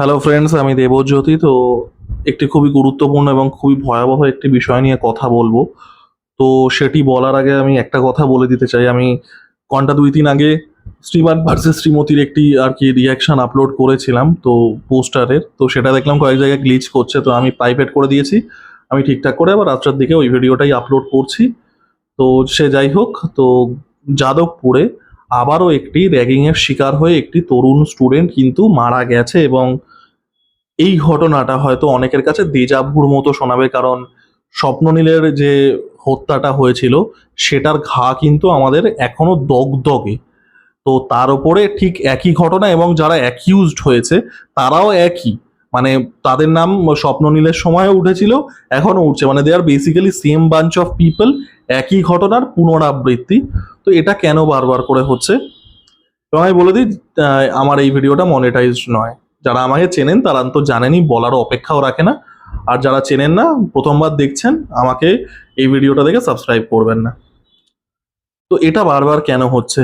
Hello friends আমি দেবজ্যোতি। তো একটি খুবই গুরুত্বপূর্ণ এবং খুবই ভয়াবহ একটি বিষয় নিয়ে কথা বলব। তো সেটি বলার আগে আমি একটা কথা বলে দিতে চাই। আমি ঘণ্টা দুই তিন আগে শ্রীমান ভার্সেস শ্রীমতির একটি আর কি রিয়াকশন আপলোড করেছিলাম, তো পোস্টারের। তো সেটা দেখলাম কয়েক জায়গায় গ্লিচ করছে, তো আমি প্রাইভেট করে দিয়েছি। আমি ঠিকঠাক করে আবার রাত্রের দিকে ওই ভিডিওটাই আপলোড করছি। তো সে যাই হোক, তো যাদবপুরে আবারও একটি র্যাগিংয়ের শিকার হয়ে একটি তরুণ স্টুডেন্ট কিন্তু মারা গেছে এবং এই ঘটনাটা হয়তো অনেকের কাছে দেজাভুর মতো শোনাবে, কারণ স্বপ্ননীলের যে হত্যাটা হয়েছিল, সেটার ঘা কিন্তু আমাদের এখনও দগদগে। তো তার উপরে ঠিক একই ঘটনা এবং যারা অ্যাকিউজড হয়েছে, তারাও একই। মানে তাদের নাম স্বপ্ননীলের সময়ও উঠেছিল, এখনও উঠছে। মানে they are basically same bunch of people একই ঘটনার পুনরাবৃত্তি। তো এটা কেন বারবার করে হচ্ছে? এবং আমি বলে দিই আমার এই ভিডিওটা মনিটাইজড নয়। যারা আমাকে চেনেন, তারা তো জানেনই, বলারও অপেক্ষাও রাখে না। আর যারা চেনেন না, প্রথমবার দেখছেন, আমাকে এই ভিডিওটা দেখে সাবস্ক্রাইব করবেন না। তো এটা বারবার কেন হচ্ছে?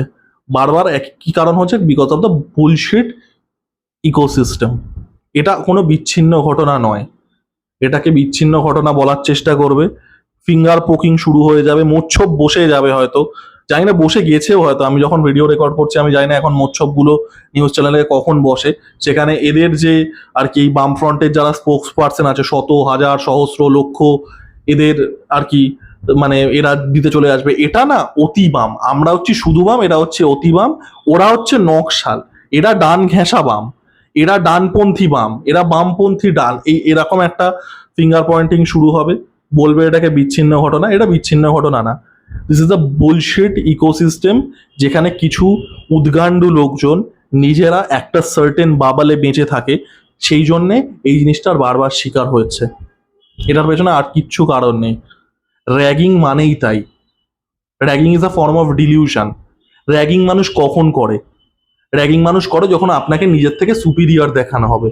বারবার এক, কি কারণ হচ্ছে? Because of the bullshit ecosystem এটা কোনো বিচ্ছিন্ন ঘটনা নয়। এটাকে বিচ্ছিন্ন ঘটনা বলার চেষ্টা করবে। ফিঙ্গার পোকিং শুরু হয়ে যাবে মোচ্ছব বসে যাবে হয়তো। জানি না, বসে গেছেও হয়তো। আমি যখন ভিডিও রেকর্ড করছি, আমি জানি না এখন মোচ্ছবগুলো নিউজ চ্যানেলে কখন বসে। সেখানে এদের যে আর কি বাম ফ্রন্টের যারা স্পোক্স পার্সন আছে, শত, হাজার, সহস্র, লক্ষ, এদের আর কি মানে এরা দিতে চলে আসবে। এটা না অতি বাম। আমরা হচ্ছে শুধু বাম, এরা হচ্ছে অতি বাম। ওরা হচ্ছে নকশাল। এরা ডান ঘেঁষা বাম। এরা ডানপন্থী বাম। এরা বামপন্থী ডান। এই এরকম একটা ফিঙ্গার পয়েন্টিং শুরু হবে। বলবে এটাকে বিচ্ছিন্ন ঘটনা। এটা বিচ্ছিন্ন ঘটনা না। This is the bullshit ecosystem যেখানে কিছু উদ্গান্ডু লোকজন নিজেরা একটা সার্টেন বাবালে বেঁচে থাকে, সেই জন্যে এই জিনিসটার বারবার শিকার হয়েছে। এটার পেছনে আর কিচ্ছু কারণ নেই। র্যাগিং মানেই তাই। Ragging is a form of delusion ragging মানুষ কখন করে? র্যাগিং মানুষ করে যখন আপনাকে নিজের থেকে সুপিরিয়র দেখানো হবে।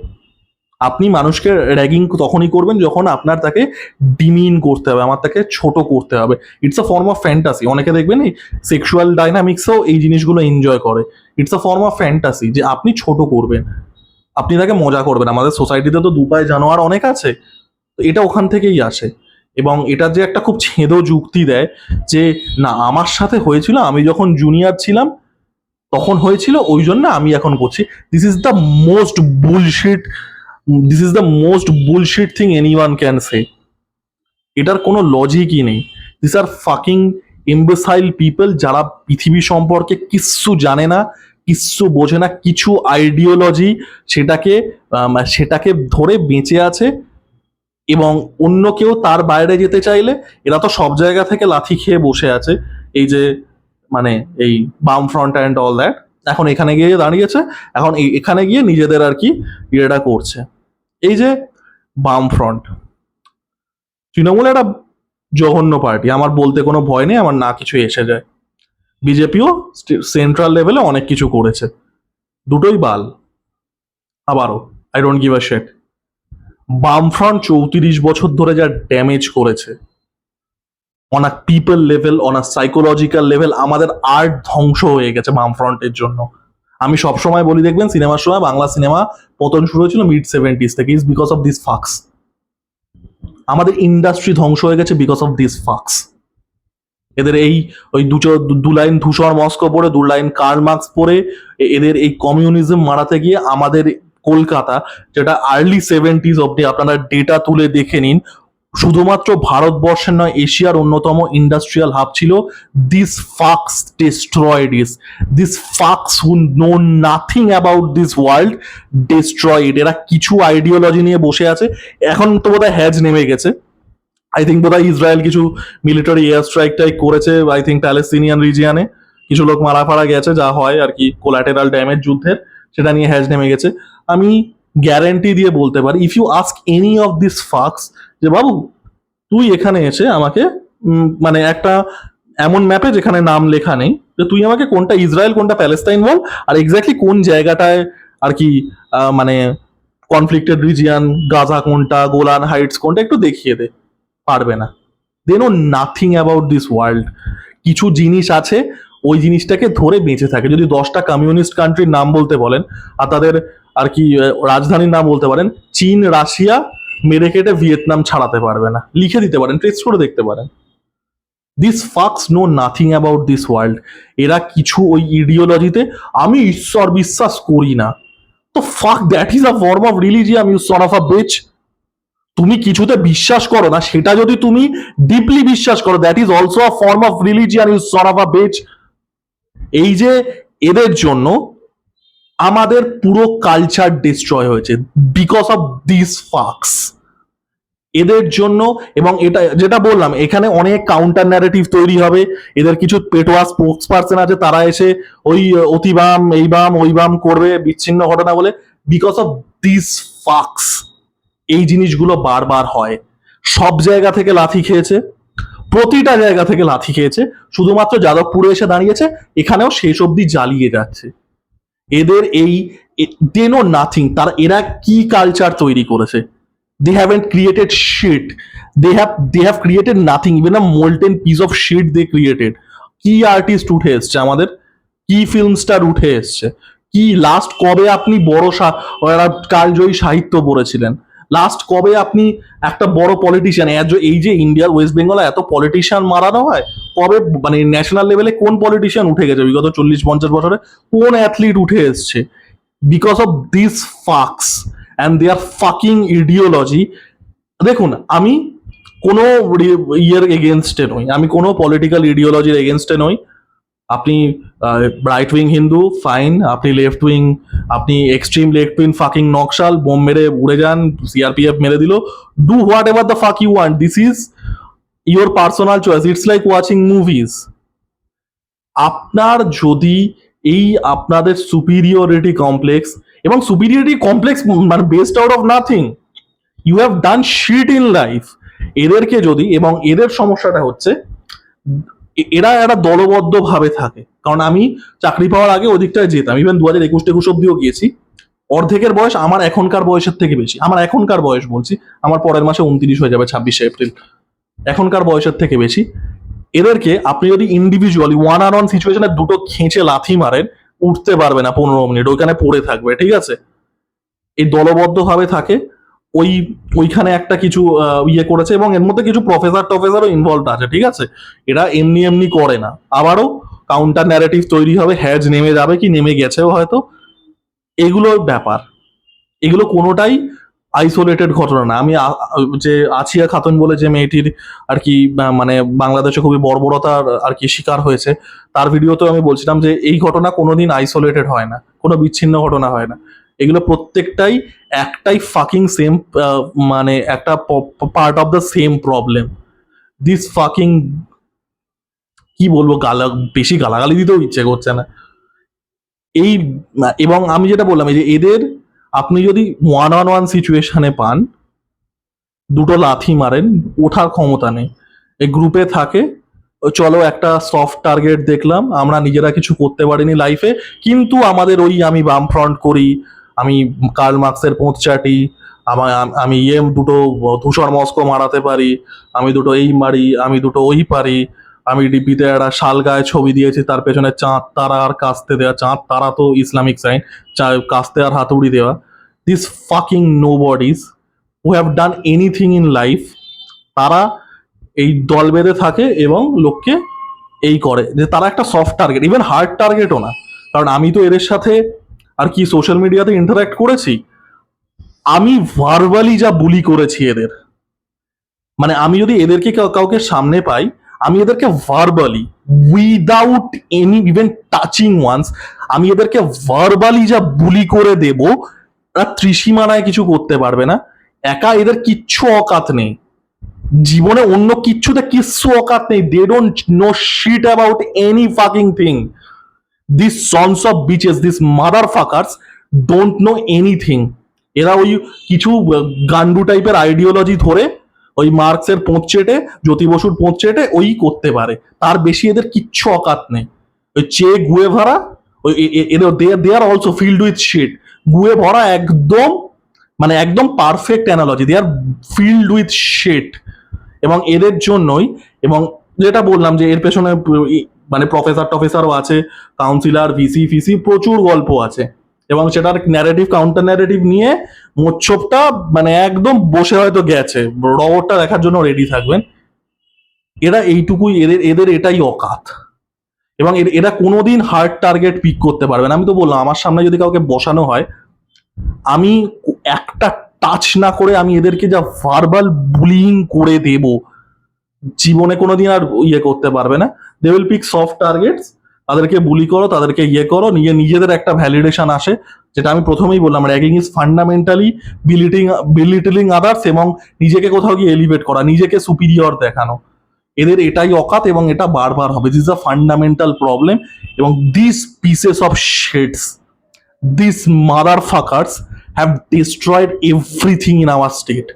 আপনি মানুষকে র্যাগিং তখনই করবেন যখন আপনার তাকে ডিমিন করতে হবে, আমার তাকে ছোট করতে হবে। It's a form of fantasy অনেকে দেখবেন এই সেক্সুয়াল ডাইনামিক্সেও এই জিনিসগুলো এনজয় করে। It's a form of fantasy যে আপনি ছোট করবেন। আপনি তাকে মজা করবেন। আমাদের সোসাইটিতে তো দুপায় জানোয়ার অনেক আছে। তো এটা ওখান থেকেই আসে। এবং এটা যে একটা খুব ছেঁদো যুক্তি দেয় যে, না, আমার সাথে হয়েছিল, আমি যখন জুনিয়র ছিলাম, তখন হয়েছিল, ওই জন্য আমি এখন করছি। This is the most bullshit this is the most bullshit thing any one can say এটার কোনো লজিকই নেই। This are fucking imbecile people যারা পৃথিবী সম্পর্কে কিচ্ছু জানে না, কিচ্ছু বোঝে না, কিছু আইডিওলজি সেটাকে সেটাকে ধরে বেঁচে আছে এবং অন্য কেউ তার বাইরে যেতে চাইলে এরা তো সব জায়গা থেকে লাথি খেয়ে বসে আছে। এই যে মানে এই বাম ফ্রন্ট অ্যান্ড অল দ্যাট এখন এখানে গিয়ে দাঁড়িয়েছে, এখন এখানে গিয়ে নিজেদের আর কি ইয়েটা করছে। এই যে বাম ফ্রন্ট তৃণমূল একটা জঘন্য পার্টি, আমার বলতে কোনো ভয় নেই, আমার না কিছু এসে যায়। বিজেপিও সেন্ট্রাল লেভেলে অনেক কিছু করেছে। দুটোই বাল। আবারও আই ডোন্ট গিভ আ শেট বামফ্রন্ট চৌত্রিশ বছর ধরে যা ড্যামেজ করেছে। On a people level on a psychological level আমাদের আর্ট ধ্বংস হয়ে গেছে বামফ্রন্টের জন্য। আমি সব সময় বলি, দেখবেন সিনেমার সময় বাংলা সিনেমা পতন শুরু হয়েছিল মিড সেভেন্টিস থেকে is because of this fucks আমাদের ইন্ডাস্ট্রি ধ্বংস হয়ে গেছে বিকজ অফ দিস ফাক্স এদের এই, ওই দুটো দু লাইন ধূসর মস্ক পরে, দু লাইন কার মার্কস পরে এদের এই কমিউনিজম মারাতে গিয়ে আমাদের কলকাতা, যেটা আর্লি সেভেন্টিজ অব্দি আপনারা ডেটা তুলে দেখে নিন শুধুমাত্র ভারতবর্ষের নয়, এশিয়ার অন্যতম ইন্ডাস্ট্রিয়াল হাব ছিল this fucks destroyed is this fucks who know nothing about this world destroyed এরা কিছু আইডিওলজি নিয়ে বসে আছে। এখন তো বোধহয় হ্যাজ নেমে গেছে। আই থিঙ্ক বোধহয় ইসরায়েল কিছু মিলিটারি এয়ার স্ট্রাইক টাইক করেছে আই থিঙ্ক প্যালেস্তিনিয়ান রিজিয়ানে কিছু লোক মারা ফারা গেছে, যা হয় আর কি কোলাটেরাল ড্যামেজ যুদ্ধের, সেটা নিয়ে হ্যাজ নেমে গেছে। আমি গ্যারেন্টি দিয়ে বলতে পারি if you ask any of this fucks যে, বাবু তুই এখানে এসে আমাকে মানে একটা এমন ম্যাপে যেখানে নাম লেখা নেই, যে তুই আমাকে কোনটা ইসরায়েল, কোনটা প্যালেস্তাইন বল, আর এক্স্যাক্টলি কোন জায়গাটায় আর কি মানে কনফ্লিক্টেড রিজিয়ান গাজা কোনটা, গোলান হাইটস কোনটা, একটু দেখিয়ে দে, পারবে না। They know nothing about this world কিছু জিনিস আছে, ওই জিনিসটাকে ধরে বেঁচে থাকে। যদি দশটা কমিউনিস্ট কান্ট্রির নাম বলতে বলেন, আর তাদের আর কি রাজধানীর নাম বলতে পারেন, চীন, রাশিয়া মেরে কেটে ভিয়েতনাম ছাড়াতে পারবে না। লিখে দিতে পারেন টেস্ট করে দেখতে পারেন। This fucks know nothing about this world এরা কিছু ওই ইডিওলজিতে আমি ঈশ্বর বিশ্বাস করি না। তো fuck that is a form of religion you sort of a bet তুমি কিছুতে বিশ্বাস করো না, সেটা যদি তুমি ডিপলি বিশ্বাস করো that is also a form of religion you sort of a bet এই যে এদের জন্য আমাদের পুরো কালচার ডিস্ট্রয় হয়েছে বিকজ অফ দিস ফাক্স এদের জন্য এবং এটা, যেটা বললাম, এখানে অনেক কাউন্টার ন্যারেটিভ তৈরি হবে। এদের কিছু পেটোয়া স্পোক্স পার্সন আছে, তারা এসে ওই অতিবাম এই বাম, ওই বাম করবে বিচ্ছিন্ন ঘটনা বলে বিকজ অফ দিস ফাক্স এই জিনিসগুলো বারবার হয়। সব জায়গা থেকে লাথি খেয়েছে, প্রতিটা জায়গা থেকে লাথি খেয়েছে, শুধুমাত্র যাদবপুরে এসে দাঁড়িয়েছে, এখানেও শেষ অবধি জ্বালিয়ে যাচ্ছে। এদের এই দে নো নাথিং তারা, এরা কি কালচার তৈরি করেছে? They haven't created shit they have they have created nothing even a molten piece of shit they created কি আর্টিস্ট উঠে এসছে আমাদের? কি ফিল্ম স্টার উঠে এসছে? কি লাস্ট কবে আপনি বড় কালজয়ী সাহিত্য পড়েছিলেন লাস্ট কবে আপনি একটা বড় পলিটিশিয়ান এই যে ইন্ডিয়ার ওয়েস্ট বেঙ্গলে এত পলিটিশিয়ান মারানো হয়, কবে মানে ন্যাশনাল লেভেলে কোন পলিটিশিয়ান উঠে গেছে? বিগত চল্লিশ পঞ্চাশ বছরে কোন অ্যাথলিট উঠে এসছে? Because of this fucks and their fucking ideology দেখুন, আমি কোনো ইয়ের এগেনস্টে নই, আমি কোনো পলিটিক্যাল ইডিওলজির এগেনস্টে নই। আপনি রাইট উইং হিন্দু ফাইন আপনি লেফট উইং আপনি extreme left wing fucking Naxal, bomb মেরে উড়ে যান সিআরপিএফ মেরে দিল do whatever the fuck you want this is your personal choice it's like watching movies আপনার যদি এই আপনাদের সুপিরিয়রিটি কমপ্লেক্স এবং সুপিরিয়রিটি কমপ্লেক্স মানে based out of nothing you have done shit in life এদেরকে যদি, এবং এদের সমস্যাটা হচ্ছে এরা একটা দলবদ্ধ ভাবে থাকে। কারণ আমি চাকরি পাওয়ার আগে ওদিকটায় যেতাম। ইভেন দু হাজার একুশ একুশ অব্দিও গিয়েছি। অর্ধেকের বয়স আমার এখনকার বয়সের থেকে বেশি। আমার এখনকার বয়স বলছি। আমার পরের মাসে উনত্রিশ হয়ে যাবে, ছাব্বিশে এপ্রিল। এখনকার বয়সের থেকে বেশি। এদেরকে আপনি যদি ইন্ডিভিজুয়ালি ওয়ান আর ওয়ান সিচুয়েশনে দুটো খেঁচে লাথি মারেন, উঠতে পারবে না পনেরো মিনিট ওইখানে পড়ে থাকবে, ঠিক আছে? এই দলবদ্ধ ভাবে থাকে। ওই, ওইখানে একটা কিছু ইয়ে করেছে এবং এর মধ্যে কিছু প্রফেসর টফেসরও ইনভলভ আছে, ঠিক আছে? এরা এমনি এমনি করে না। আবারও কাউন্টার ন্যারেটিভ তৈরি হবে হ্যাজ নেমে যাবে কি নেমে গেছেও হয়তো। এগুলো ব্যাপার। এগুলো কোনোটাই আইসোলেটেড ঘটনা না। আমি যে আছিয়া খাতুন বলে যে মেয়েটির আর কি মানে বাংলাদেশে খুবই বর্বরতার আর কি শিকার হয়েছে, তার ভিডিওতেও আমি বলছিলাম যে এই ঘটনা কোনোদিন আইসোলেটেড হয় না। কোনো বিচ্ছিন্ন ঘটনা হয় না। এগুলো প্রত্যেকটাই একটাই ফাকিং সেম মানে একটা part of the same problem this fucking কি বলব, গালা, বেশি গালাগালি দিতেও ইচ্ছে করছে না। এই, এবং আমি যেটা বললাম, এই যে এদের, আপনি যদি ওয়ান অন ওয়ান সিচুয়েশনে পান, দুটো লাথি মারেন, ওঠার ক্ষমতা নেই। এই গ্রুপে থাকে, চলো একটা সফট টার্গেট দেখলাম, আমরা নিজেরা কিছু করতে পারিনি লাইফে কিন্তু আমাদের ওই আমি বাম ফ্রন্ট করি আমি কার্ল মার্কসের পোঁত চাটি আমার আমি ইয়ে দুটো ধূসর মস্কো মারাতে পারি, আমি দুটো এই মারি, আমি দুটো ওই পারি, আমি ডিপিতে একটা শাল গায়ে ছবি দিয়েছি, তার পেছনে চাঁদ তারা আর কাস্তে দেওয়া চাঁদ তারা তো ইসলামিক সাইন কাস্তে আর হাতুড়ি দেওয়া। This fucking nobodies who have done anything in life তারা এই দল বেঁধে থাকে এবং লোককে এই করে। যে তারা একটা সফট টার্গেট ইভেন হার্ড টার্গেটও না। কারণ আমি তো এদের সাথে আর কি সোশ্যাল মিডিয়াতে ইন্টারাক্ট করেছি? আমি ভার্বালি যা বুলি করেছি এদের। মানে আমি যদি এদেরকে কাউকে সামনে পাই, আমি এদেরকে verbally without any even touching once আমি এদেরকে ভার্বালি যা বুলি করে দেব এরা ত্রিসীমানায় কিছু করতে পারবে না। একা এদের কিচ্ছু অকাত নেই। জীবনে অন্য কিচ্ছুতে কিচ্ছু অকাত নেই। They don't know shit about any fucking thing this sons of bitches this motherfuckers don't know anything এরা ওই কিছু গান্ডু টাইপের আইডিওলজি ধরে ওই মার্কসের পোঁত চেটে, জ্যোতি বসুর পোঁত চেটে ওই করতে পারে। তার বেশি এদের কিচ্ছু অকাত নেই। ওই চে গুয়ে ভরা, ওই they are also filled with shit গুয়ে ভরা একদম মানে একদম perfect analogy they are filled with shit এবং এদের জন্যই, এবং যেটা বললাম যে এর পেছনে মানে প্রফেসর টফেসরও আছে কাউন্সিলর ভিসি ফিসি প্রচুর গল্প আছে। এবং সেটার ন্যারেটিভ কাউন্টার ন্যারেটিভ নিয়ে মোচ্ছপটা মানে একদম বসে হয়তো গেছে। রবটটা দেখার জন্য রেডি থাকবেন। এরা এইটুকুই, এদের এদের এটাই অকাত। এবং এর- কোনোদিন হার্ড টার্গেট পিক করতে পারবে না। আমি তো বললাম, আমার সামনে যদি কাউকে বসানো হয়, আমি একটা টাচ না করে আমি এদেরকে যা ভার্বাল বুলিং করে দেব জীবনে কোনোদিন আর ইয়ে করতে পারবে না। They will pick soft targets তাদেরকে বুলি করো, তাদেরকে ইয়ে করো নিজে নিজেদের একটা ভ্যালিডেশন আসে, যেটা আমি প্রথমেই বললাম ragging is fundamentally belittling belittling others এবং নিজেকে কোথাও গিয়ে এলিভেট করা, নিজেকে সুপিরিয়র দেখানো। এদের এটাই অকাত এবং এটা বারবার হবে। দিস আ ফান্ডামেন্টাল প্রবলেম এবং this pieces of shits this motherfuckers have destroyed everything in our state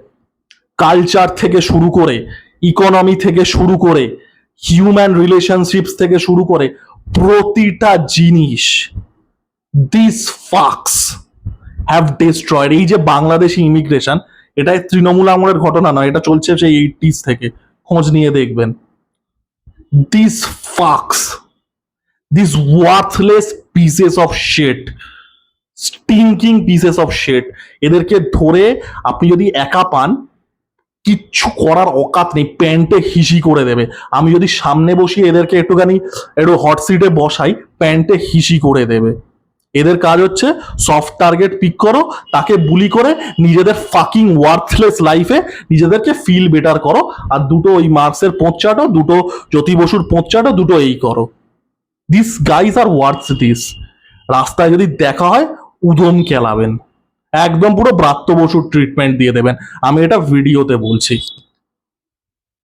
culture থেকে শুরু করে ইকোনমি থেকে শুরু করে হিউম্যান রিলেশনশিপস থেকে শুরু করে প্রতিটা জিনিস দিস ফাক্স হ্যাভ ডিস্ট্রয়েড এই যে বাংলাদেশি ইমিগ্রেশন এটা তৃণমূল আমলের ঘটনা নয়, এটা চলছে সেই এইটিস থেকে। খোঁজ নিয়ে দেখবেন। This fucks this worthless pieces of shit stinking pieces of শেট এদেরকে ধরে আপনি যদি একা পান কিচ্ছু করার অকাত নেই, প্যান্টে হিসি করে দেবে। আমি যদি সামনে বসিয়ে এদেরকে একটুখানি একটু হট সিটে বসাই, প্যান্টে হিসি করে দেবে। এদের কাজ হচ্ছে সফট টার্গেট পিক করো, তাকে বুলি করে নিজেদের ফাকিং ওয়ার্থলেস লাইফে নিজেদেরকে ফিল বেটার করো, আর দুটো ওই মার্কসের পোঁচ চাটো, দুটো জ্যোতি বসুর পোঁচ চাটো, দুটো এই করো। This guys are words this রাস্তায় যদি দেখা হয়, উদম কেলাবেন। একদম পুরো ব্রাত্য বসুর ট্রিটমেন্ট দিয়ে দেবেন। আমি এটা ভিডিওতে বলছি।